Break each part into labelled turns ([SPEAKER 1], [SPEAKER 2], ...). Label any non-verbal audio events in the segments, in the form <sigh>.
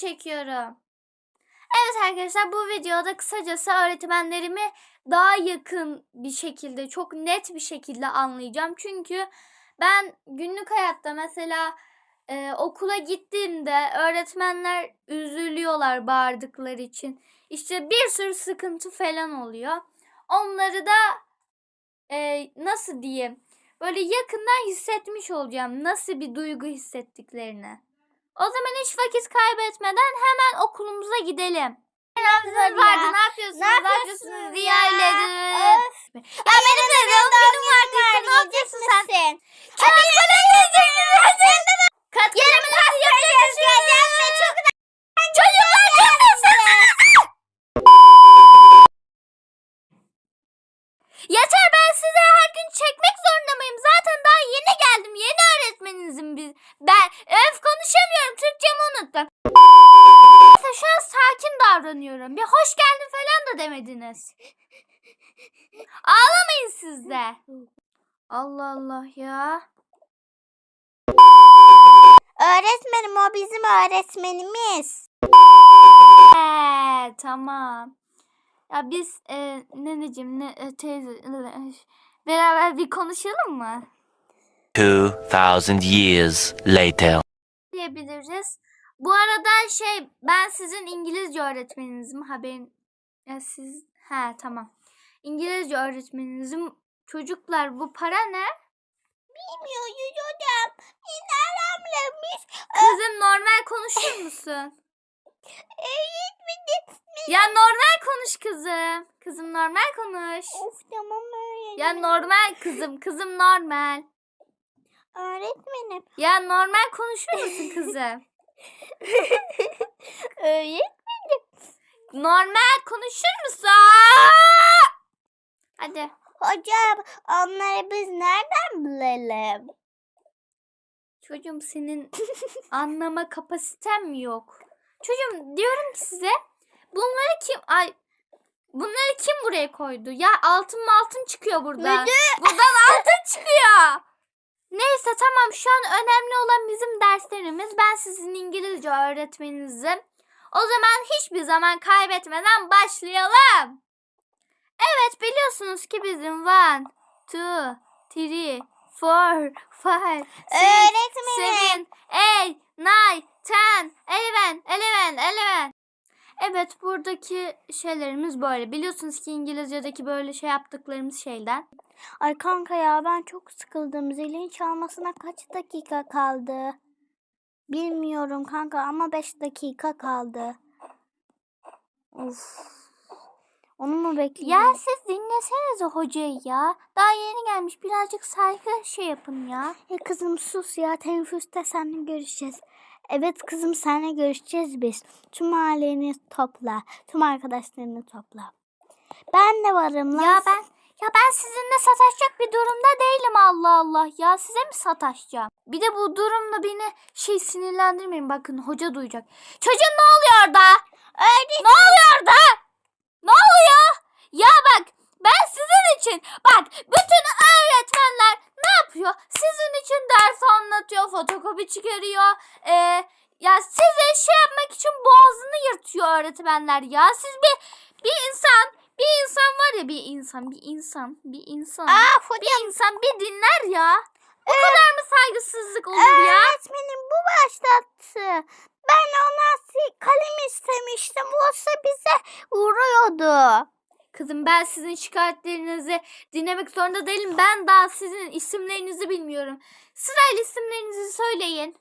[SPEAKER 1] çekiyorum. Evet arkadaşlar bu videoda kısacası öğretmenlerimi daha yakın bir şekilde çok net bir şekilde anlayacağım. Çünkü ben günlük hayatta mesela e, okula gittiğimde öğretmenler üzülüyorlar bağırdıkları için. İşte bir sürü sıkıntı falan oluyor. Onları da e, nasıl diyeyim böyle yakından hissetmiş olacağım nasıl bir duygu hissettiklerini. O zaman hiç vakit kaybetmeden hemen okulumuza gidelim. Ne
[SPEAKER 2] Hadi
[SPEAKER 1] vardı? Ne yapıyorsunuz?
[SPEAKER 2] Ne yapıyorsunuz
[SPEAKER 1] Riya
[SPEAKER 2] ya?
[SPEAKER 1] benim de doğum günüm vardı. işte, Ne yapacaksın sen? Diyeceksin. Kağıt kalemi nasıl yapacaksın? Çocuklar yapmasın. Yeter ben size her gün çekmek zorunda mıyım? Zaten daha yeni geldim. Yeni öğretmeninizim biz. Ben öf unuttum. Neyse şu an sakin davranıyorum. Bir hoş geldin falan da demediniz. Ağlamayın siz de. Allah Allah ya.
[SPEAKER 2] Öğretmenim o bizim öğretmenimiz.
[SPEAKER 1] Ee, tamam. Ya biz e, neneciğim, ne, e, teyze, e, beraber bir konuşalım mı?
[SPEAKER 3] 2000 years later.
[SPEAKER 1] Diyebiliriz. Bu arada şey ben sizin İngilizce öğretmeninizim haberin ya siz he tamam. İngilizce öğretmeninizim. Çocuklar bu para ne?
[SPEAKER 2] Bilmiyoruz hocam. İnanamlamış.
[SPEAKER 1] Kızım normal konuşur musun? <laughs>
[SPEAKER 2] Öğretmenim.
[SPEAKER 1] Ya normal konuş kızım. Kızım normal konuş.
[SPEAKER 2] Of tamam öğretmenim.
[SPEAKER 1] Ya normal kızım. Kızım normal.
[SPEAKER 2] Öğretmenim.
[SPEAKER 1] Ya normal konuşur musun kızım? <laughs>
[SPEAKER 2] Öğret.
[SPEAKER 1] Normal konuşur musun? Hadi.
[SPEAKER 2] Hocam onları biz nereden bilelim?
[SPEAKER 1] Çocuğum senin anlama kapasiten mi yok? Çocuğum diyorum ki size bunları kim ay bunları kim buraya koydu? Ya altın mı altın çıkıyor burada. Buradan altın çıkıyor. Neyse tamam şu an önemli olan bizim derslerimiz. Ben sizin İngilizce öğretmeninizim. O zaman hiçbir zaman kaybetmeden başlayalım. Evet biliyorsunuz ki bizim one, two, three, four, five, six,
[SPEAKER 2] Öğretmenim.
[SPEAKER 1] seven, eight, nine, ten, eleven, eleven, eleven. Evet buradaki şeylerimiz böyle. Biliyorsunuz ki İngilizce'deki böyle şey yaptıklarımız şeyler.
[SPEAKER 2] Ay kanka ya ben çok sıkıldım. Zilin çalmasına kaç dakika kaldı? Bilmiyorum kanka ama 5 dakika kaldı. Of. Onu mu
[SPEAKER 1] Ya
[SPEAKER 2] bekleyeceğim?
[SPEAKER 1] siz dinlesenize hocayı ya. Daha yeni gelmiş birazcık saygı şey yapın ya.
[SPEAKER 2] Ya kızım sus ya. Teneffüste seninle görüşeceğiz. Evet kızım seninle görüşeceğiz biz. Tüm aileni topla. Tüm arkadaşlarını topla. Ben de varım lan.
[SPEAKER 1] Ya ben ya ben sizinle sataşacak bir durumda değilim Allah Allah ya. Size mi sataşacağım? Bir de bu durumda beni şey sinirlendirmeyin. Bakın hoca duyacak. Çocuğum ne oluyor orada?
[SPEAKER 2] Öğretmenim.
[SPEAKER 1] Ne oluyor orada? Ne oluyor? Ya bak ben sizin için bak bütün öğretmenler ne yapıyor? Sizin için ders anlatıyor, fotokopi çıkarıyor. Ee, ya size şey yapmak için boğazını yırtıyor öğretmenler ya. Siz bir bir insan, bir insan var ya bir insan, bir insan, bir insan.
[SPEAKER 2] Aa
[SPEAKER 1] bir insan bir dinler ya. Bu kadar mı saygısızlık olur ya?
[SPEAKER 2] Öğretmenim bu başlattı. Ben ona kalem istemiştim. Oysa bize vuruyordu.
[SPEAKER 1] Kızım ben sizin şikayetlerinizi dinlemek zorunda değilim. Ben daha sizin isimlerinizi bilmiyorum. Sırayla isimlerinizi söyleyin.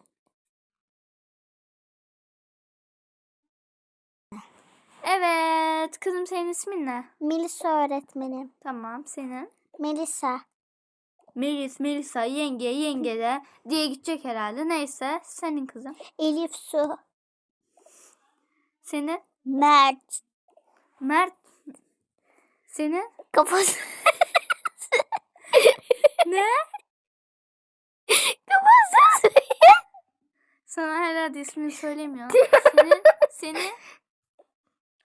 [SPEAKER 1] Evet. Kızım senin ismin ne?
[SPEAKER 2] Melisa öğretmenim.
[SPEAKER 1] Tamam senin.
[SPEAKER 2] Melisa.
[SPEAKER 1] Melis, Melisa, yenge, yenge de diye gidecek herhalde. Neyse. Senin kızım.
[SPEAKER 2] Elif Su.
[SPEAKER 1] Senin.
[SPEAKER 2] Mert.
[SPEAKER 1] Mert. Senin.
[SPEAKER 2] Kafası. <laughs>
[SPEAKER 1] Ne?
[SPEAKER 2] Kafası.
[SPEAKER 1] Sana herhalde ismini söylemiyorum. <laughs> Senin. Senin.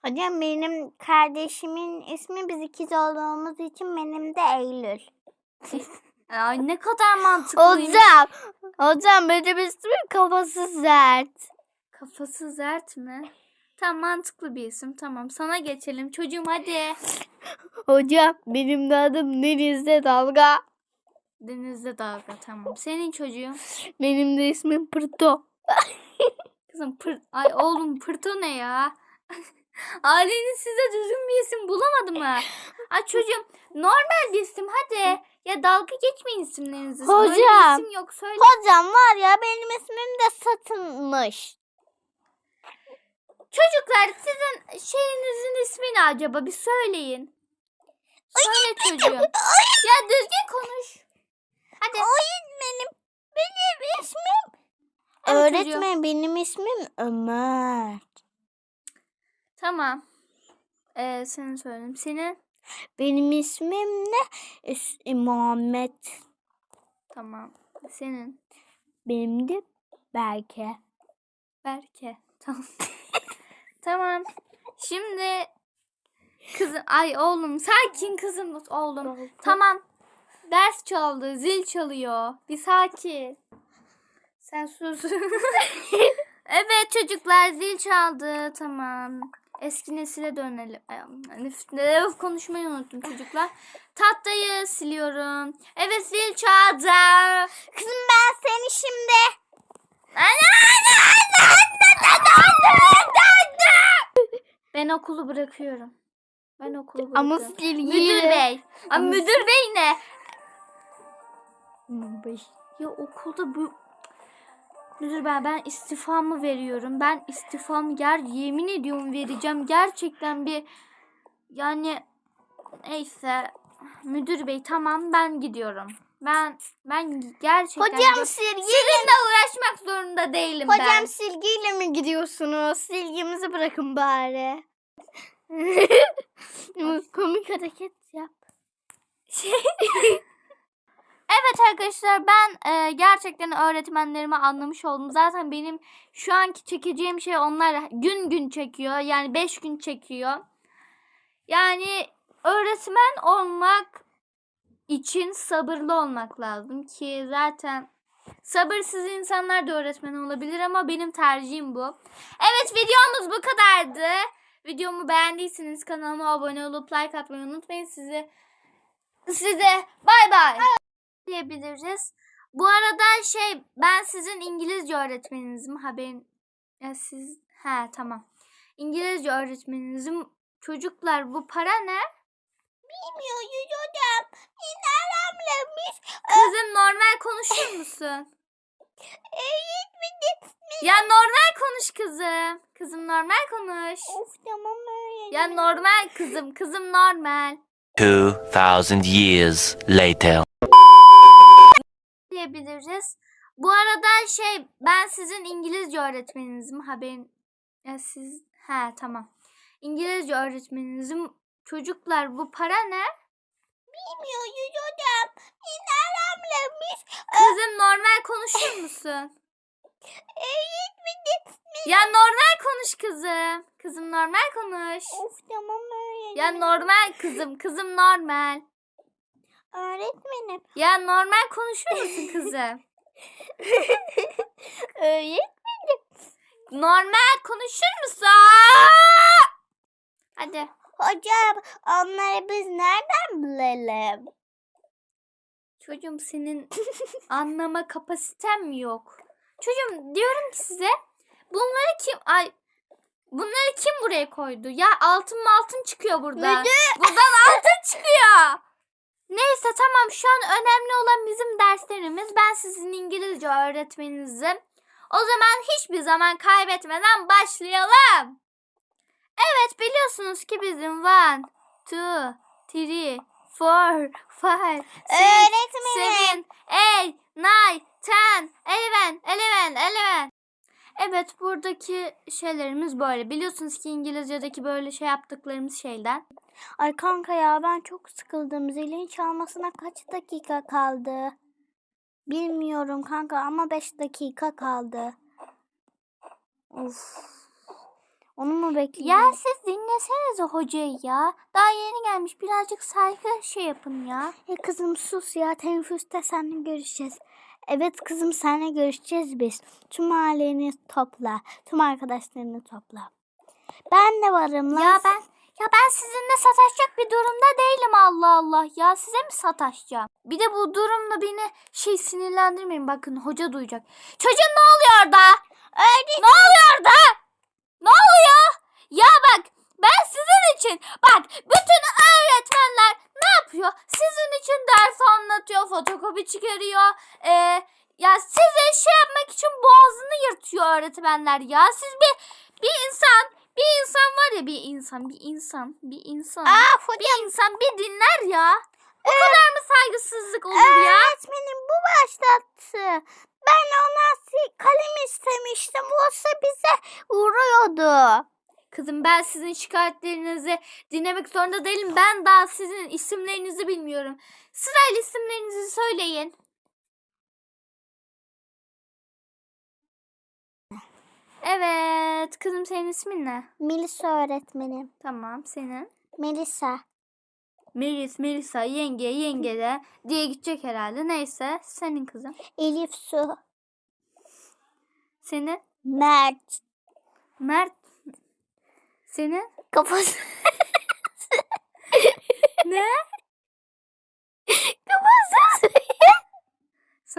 [SPEAKER 2] Hocam benim kardeşimin ismi biz ikiz olduğumuz için benim de Eylül.
[SPEAKER 1] Ay ne kadar mantıklı.
[SPEAKER 2] Hocam. Hocam benim ismim kafası sert.
[SPEAKER 1] Kafası zert mi? Tamam mantıklı bir isim. Tamam sana geçelim. Çocuğum hadi.
[SPEAKER 2] Hocam benim de adım Denizde Dalga.
[SPEAKER 1] Denizde dalga tamam. Senin çocuğun.
[SPEAKER 2] Benim de ismim Pırto. <laughs>
[SPEAKER 1] Kızım pır... Ay oğlum pırto ne ya? <laughs> Aileniz size düzgün bir isim bulamadı mı? Ay çocuğum normal bir isim hadi. Ya dalga geçmeyin isimlerinizi. Böyle bir
[SPEAKER 2] Hocam.
[SPEAKER 1] isim yok söyle.
[SPEAKER 2] Hocam var ya benim ismim de satılmış.
[SPEAKER 1] Çocuklar sizin şeyinizin ismi ne acaba? Bir söyleyin. Söyle çocuğum. Ya düzgün konuş. Hadi.
[SPEAKER 2] Öğretmenim benim ismim.
[SPEAKER 1] Evet çocuğum.
[SPEAKER 2] Öğretmen benim ismim Ömer.
[SPEAKER 1] Tamam. Ee, senin söyledim. Senin?
[SPEAKER 2] Benim ismim ne? İs- Muhammed.
[SPEAKER 1] Tamam. Senin?
[SPEAKER 2] Benim de Berke.
[SPEAKER 1] Berke. <laughs> Tamam. Tamam. Şimdi kızım ay oğlum sakin kızım oğlum. Tamam. Ders çaldı, zil çalıyor. Bir sakin. Sen sus. evet çocuklar zil çaldı. Tamam. Eski nesile dönelim. Ay, konuşmayı unuttum çocuklar. Tahtayı siliyorum. Evet zil çaldı.
[SPEAKER 2] Kızım ben seni şimdi.
[SPEAKER 1] Ben okulu bırakıyorum. Ben okulu
[SPEAKER 2] Ama
[SPEAKER 1] bırakıyorum.
[SPEAKER 2] silgiyle.
[SPEAKER 1] Müdür bey. Ama
[SPEAKER 2] Ama
[SPEAKER 1] müdür bey ne?
[SPEAKER 2] Beş.
[SPEAKER 1] Ya okulda bu... Müdür bey ben istifamı veriyorum. Ben istifamı ger yemin ediyorum vereceğim. Gerçekten bir yani neyse müdür bey tamam ben gidiyorum. Ben ben gerçekten
[SPEAKER 2] Hocam silgi.
[SPEAKER 1] sizinle uğraşmak zorunda değilim ben.
[SPEAKER 2] Hocam silgiyle mi gidiyorsunuz? Silgimizi bırakın bari. <laughs> Komik hareket yap. <laughs>
[SPEAKER 1] Evet arkadaşlar ben e, gerçekten öğretmenlerimi anlamış oldum. Zaten benim şu anki çekeceğim şey onlar gün gün çekiyor. Yani 5 gün çekiyor. Yani öğretmen olmak için sabırlı olmak lazım ki zaten sabırsız insanlar da öğretmen olabilir ama benim tercihim bu. Evet videomuz bu kadardı. Videomu beğendiyseniz kanalıma abone olup like atmayı unutmayın. Sizi size bay bay diyebiliriz. Bu arada şey ben sizin İngilizce öğretmeninizim haberin ya siz he tamam. İngilizce öğretmeninizim. Çocuklar bu para ne?
[SPEAKER 2] Bilmiyoruz hocam. İnanamlamış.
[SPEAKER 1] Kızım normal konuşur musun? <laughs> Ya normal konuş kızım. Kızım normal konuş.
[SPEAKER 2] Of tamam öyle.
[SPEAKER 1] Ya normal kızım. Kızım normal.
[SPEAKER 3] 2,000 years later.
[SPEAKER 1] diyebiliriz. Bu arada şey ben sizin İngilizce öğretmeninizim haberin ya siz he tamam. İngilizce öğretmeninizim. Çocuklar bu para ne?
[SPEAKER 2] Bilmiyoruz hocam. İnanamlamış.
[SPEAKER 1] Kızım normal konuşur musun? <laughs> Ya normal konuş kızım. Kızım normal konuş.
[SPEAKER 2] Of tamam öyle.
[SPEAKER 1] Ya normal kızım. Kızım normal.
[SPEAKER 2] Öğretmenim.
[SPEAKER 1] Ya normal konuşur musun kızım? <laughs>
[SPEAKER 2] Öğret.
[SPEAKER 1] Normal konuşur musun? Hadi.
[SPEAKER 2] Hocam onları biz nereden bilelim?
[SPEAKER 1] Çocuğum senin <laughs> anlama kapasiten mi yok? Çocuğum diyorum ki size bunları kim ay bunları kim buraya koydu? Ya altın mı altın çıkıyor burada. <laughs> Buradan altın çıkıyor. Neyse tamam şu an önemli olan bizim derslerimiz. Ben sizin İngilizce öğretmeninizim. O zaman hiçbir zaman kaybetmeden başlayalım. Evet biliyorsunuz ki bizim one, two, three, four, five, six,
[SPEAKER 2] Öğretmenim.
[SPEAKER 1] seven, eight, nine, ten, eleven, eleven, eleven. Evet buradaki şeylerimiz böyle. Biliyorsunuz ki İngilizce'deki böyle şey yaptıklarımız şeyden.
[SPEAKER 2] Ay kanka ya ben çok sıkıldım. Zilin çalmasına kaç dakika kaldı? Bilmiyorum kanka ama 5 dakika kaldı. Of. Onu mu
[SPEAKER 1] Ya
[SPEAKER 2] bekleyeceğiz?
[SPEAKER 1] siz dinlesenize hocayı ya. Daha yeni gelmiş. Birazcık saygı şey yapın ya.
[SPEAKER 2] Ya kızım sus ya. Teneffüste seninle görüşeceğiz. Evet kızım seninle görüşeceğiz biz. Tüm aileni topla. Tüm arkadaşlarını topla. Ben de varım lan.
[SPEAKER 1] Ya ben ya ben sizinle sataşacak bir durumda değilim Allah Allah ya size mi sataşacağım? Bir de bu durumda beni şey sinirlendirmeyin bakın hoca duyacak. Çocuğun ne oluyor da? Ne oluyor da? Ne oluyor? Ya bak ben sizin için bak bütün öğretmenler ne yapıyor? Sizin için ders anlatıyor, fotokopi çıkarıyor. Ee, ya size şey yapmak için boğazını yırtıyor öğretmenler ya. Siz bir bir insan bir insan var ya bir insan bir insan bir insan
[SPEAKER 2] Aa, hocam.
[SPEAKER 1] bir insan bir dinler ya. O kadar mı saygısızlık olur ya?
[SPEAKER 2] Öğretmenim bu başlattı. Ben ona kalem istemiştim. Oysa bize vuruyordu.
[SPEAKER 1] Kızım ben sizin şikayetlerinizi dinlemek zorunda değilim. Ben daha sizin isimlerinizi bilmiyorum. Sırayla isimlerinizi söyleyin. Evet. Kızım senin ismin ne?
[SPEAKER 2] Melisa öğretmenim.
[SPEAKER 1] Tamam senin.
[SPEAKER 2] Melisa.
[SPEAKER 1] Melis, Melisa, yenge, yengede diye gidecek herhalde. Neyse senin kızım.
[SPEAKER 2] Elif Su.
[SPEAKER 1] Senin
[SPEAKER 2] Mert.
[SPEAKER 1] Mert. Senin
[SPEAKER 2] Kafası. <laughs>
[SPEAKER 1] ne?
[SPEAKER 2] Kafası.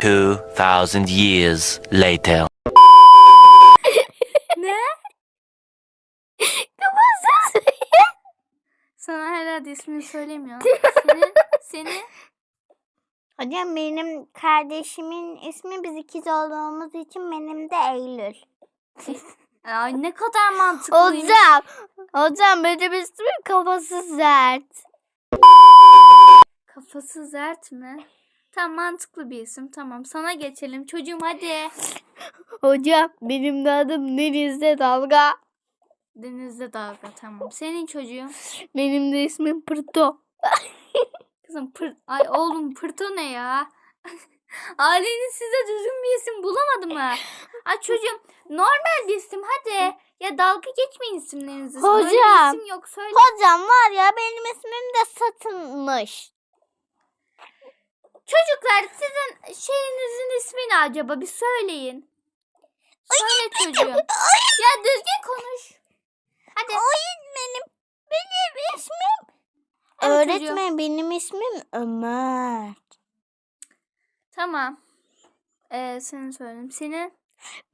[SPEAKER 3] 2,000 years later.
[SPEAKER 1] ne?
[SPEAKER 2] Kafası.
[SPEAKER 1] Sana herhalde ismini söylemiyor. <laughs> Senin, senin
[SPEAKER 2] Hocam benim kardeşimin ismi biz ikiz olduğumuz için benim de Eylül. <laughs>
[SPEAKER 1] Ay ne kadar mantıklıymış.
[SPEAKER 2] Hocam. Hocam benim ismim kafası sert.
[SPEAKER 1] Kafası zert mi? Tam mantıklı bir isim. Tamam sana geçelim. Çocuğum hadi.
[SPEAKER 2] Hocam benim de adım Denizde Dalga.
[SPEAKER 1] Denizde dalga tamam. Senin çocuğun. <laughs>
[SPEAKER 2] Benim de ismim Pırto. <laughs>
[SPEAKER 1] Kızım pır... Ay oğlum pırto ne ya? <laughs> Aileniz size düzgün bir isim bulamadı mı? Ay çocuğum normal bir isim hadi. Ya dalga geçmeyin isimlerinizi. Böyle bir
[SPEAKER 2] Hocam.
[SPEAKER 1] isim yok söyle.
[SPEAKER 2] Hocam var ya benim ismim de satılmış.
[SPEAKER 1] Çocuklar sizin şeyinizin ismi ne acaba? Bir söyleyin. Söyle çocuğum. Ya düzgün konuş. Hadi.
[SPEAKER 2] Öğretmenim benim ismim.
[SPEAKER 1] Evet
[SPEAKER 2] Öğretmen benim ismim Ömer.
[SPEAKER 1] Tamam. Ee, senin söyledim. Senin?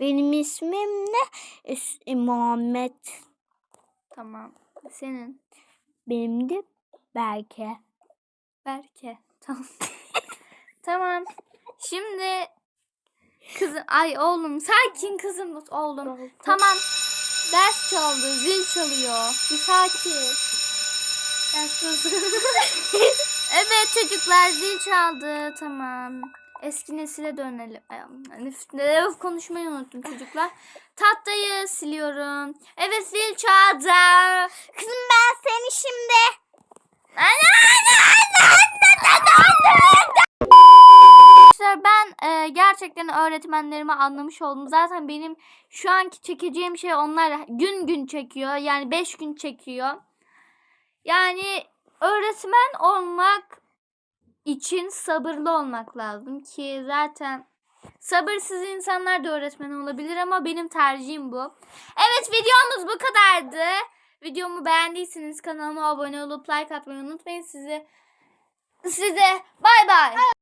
[SPEAKER 2] Benim ismim ne? İs- Muhammed.
[SPEAKER 1] Tamam. Senin?
[SPEAKER 2] Benim de Berke.
[SPEAKER 1] Berke. Tamam. <laughs> tamam. Şimdi kızım ay oğlum sakin kızım oğlum. Tamam. Ders çaldı, zil çalıyor. Bir sakin. Ders evet çocuklar zil çaldı. Tamam. Eski nesile dönelim. Ay, üf, ne- üf, konuşmayı unuttum çocuklar. Tahtayı siliyorum. Evet zil çaldı.
[SPEAKER 2] Kızım ben seni şimdi.
[SPEAKER 1] Arkadaşlar ben e, gerçekten öğretmenlerimi anlamış oldum. Zaten benim şu anki çekeceğim şey onlar gün gün çekiyor. Yani 5 gün çekiyor. Yani öğretmen olmak için sabırlı olmak lazım ki zaten sabırsız insanlar da öğretmen olabilir ama benim tercihim bu. Evet videomuz bu kadardı. Videomu beğendiyseniz kanalıma abone olup like atmayı unutmayın. Sizi size bay bay.